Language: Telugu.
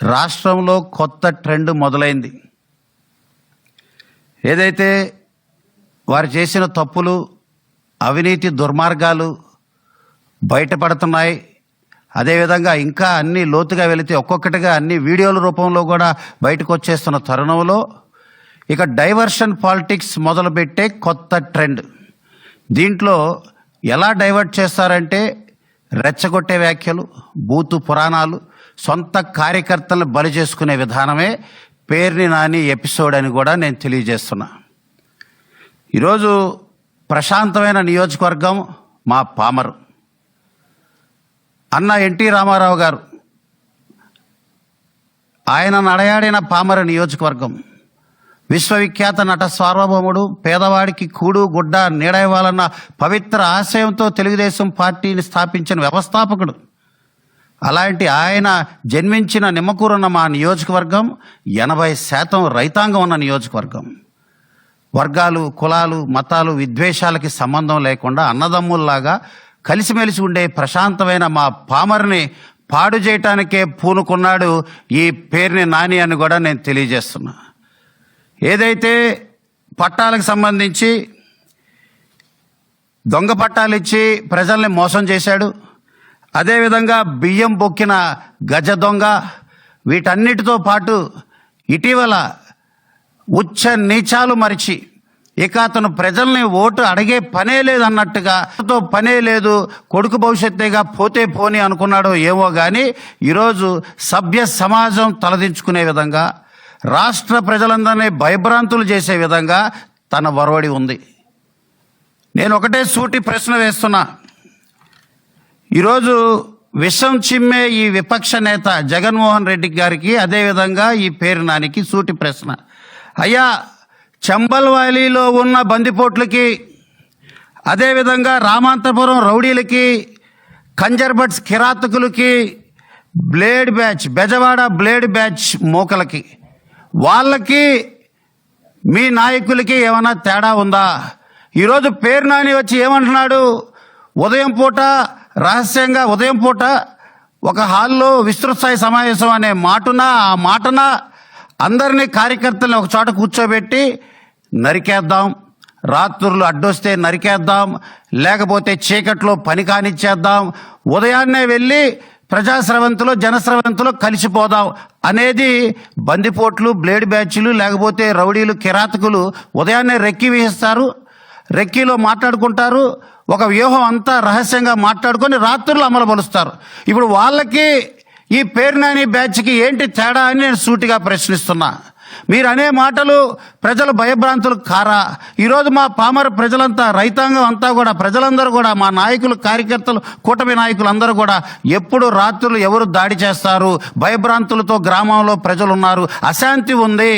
రాష్ట్రంలో కొత్త ట్రెండ్ మొదలైంది. ఏదైతే వారు చేసిన తప్పులు అవినీతి దుర్మార్గాలు బయటపడుతున్నాయి అదేవిధంగా ఇంకా అన్ని లోతుగా వెళితే ఒక్కొక్కటిగా అన్ని వీడియోల రూపంలో కూడా బయటకు వచ్చేస్తున్న తరుణంలో ఇక డైవర్షన్ పాలిటిక్స్ మొదలుపెట్టే కొత్త ట్రెండ్. దీంట్లో ఎలా డైవర్ట్ చేస్తారంటే రెచ్చగొట్టే వ్యాఖ్యలు బూతు పురాణాలు సొంత కార్యకర్తలను బలి చేసుకునే విధానమే పేర్ని నాని ఎపిసోడ్ అని కూడా నేను తెలియజేస్తున్నా. ఈరోజు ప్రశాంతమైన నియోజకవర్గం మా పామరు. అన్న ఎన్టీ రామారావు గారు ఆయన నడయాడిన పామర నియోజకవర్గం. విశ్వవిఖ్యాత నట సార్వభౌముడు పేదవాడికి కూడు గుడ్డ నీడ ఇవ్వాలన్న పవిత్ర ఆశయంతో తెలుగుదేశం పార్టీని స్థాపించిన వ్యవస్థాపకుడు. అలాంటి ఆయన జన్మించిన నిమ్మకూరున్న మా నియోజకవర్గం ఎనభై శాతం రైతాంగం ఉన్న నియోజకవర్గం. వర్గాలు కులాలు మతాలు విద్వేషాలకి సంబంధం లేకుండా అన్నదమ్ముల్లాగా కలిసిమెలిసి ఉండే ప్రశాంతమైన మా పామర్ని పాడు చేయటానికే పూనుకున్నాడు ఈ పేరుని నాని అని కూడా నేను తెలియజేస్తున్నా. ఏదైతే పట్టాలకు సంబంధించి దొంగ పట్టాలు ఇచ్చి ప్రజల్ని మోసం చేశాడు అదేవిధంగా బియ్యం బొక్కిన గజ దొంగ వీటన్నిటితో పాటు ఇటీవల ఉచ్చ నీచాలు మరిచి ఇక అతను ప్రజల్ని ఓటు అడిగే పనే లేదన్నట్టుగా తో పనే లేదు కొడుకు భవిష్యత్తేగా పోతే పోని అనుకున్నాడో ఏమో కానీ ఈరోజు సభ్య సమాజం తలదించుకునే విధంగా రాష్ట్ర ప్రజలందరినీ భయభ్రాంతులు చేసే విధంగా తన వరవడి ఉంది. నేను ఒకటే సూటి ప్రశ్న వేస్తున్నా. ఈరోజు విషం చిమ్మే ఈ విపక్ష నేత జగన్మోహన్ రెడ్డి గారికి అదేవిధంగా ఈ పేరు నానికి సూటి ప్రశ్న. అయ్యా చంబల్ వ్యాలీలో ఉన్న బందిపోట్లకి అదేవిధంగా రామాంతపురం రౌడీలకి కంజర్బట్స్ కిరాతకులకి blade batch Bezawada blade batch మూకలకి వాళ్ళకి మీ నాయకులకి ఏమైనా తేడా ఉందా? ఈరోజు పేరు నాని వచ్చి ఏమంటున్నాడు? ఉదయం పూట రహస్యంగా ఉదయం పూట ఒక హాల్లో విస్తృత స్థాయి సమావేశం అనే మాటున ఆ మాటన అందరినీ కార్యకర్తలను ఒక చోట కూర్చోబెట్టి నరికేద్దాం. రాత్రులు అడ్డొస్తే నరికేద్దాం. లేకపోతే చీకట్లో పని కానిచ్చేద్దాం. ఉదయాన్నే వెళ్ళి ప్రజాస్రవంతులు జనస్రవంతులు కలిసిపోదాం అనేది బందిపోట్లు బ్లేడ్ బ్యాచ్లు లేకపోతే రౌడీలు కిరాతకులు ఉదయాన్నే రెక్కి వేయిస్తారు రెక్కీలో మాట్లాడుకుంటారు. ఒక వ్యూహం అంతా రహస్యంగా మాట్లాడుకొని రాత్రులు అమలుపరుస్తారు. ఇప్పుడు వాళ్ళకి ఈ పేరునాని బ్యాచ్కి ఏంటి తేడా అని నేను సూటిగా ప్రశ్నిస్తున్నా. మీరు అనే మాటలు ప్రజలు భయభ్రాంతులు కారా? ఈరోజు మా పామర ప్రజలంతా రైతాంగం అంతా కూడా ప్రజలందరూ కూడా మా నాయకులు కార్యకర్తలు కూటమి నాయకులు అందరూ కూడా ఎప్పుడు రాత్రులు ఎవరు దాడి చేస్తారు? భయభ్రాంతులతో గ్రామంలో ప్రజలు ఉన్నారు అశాంతి ఉంది.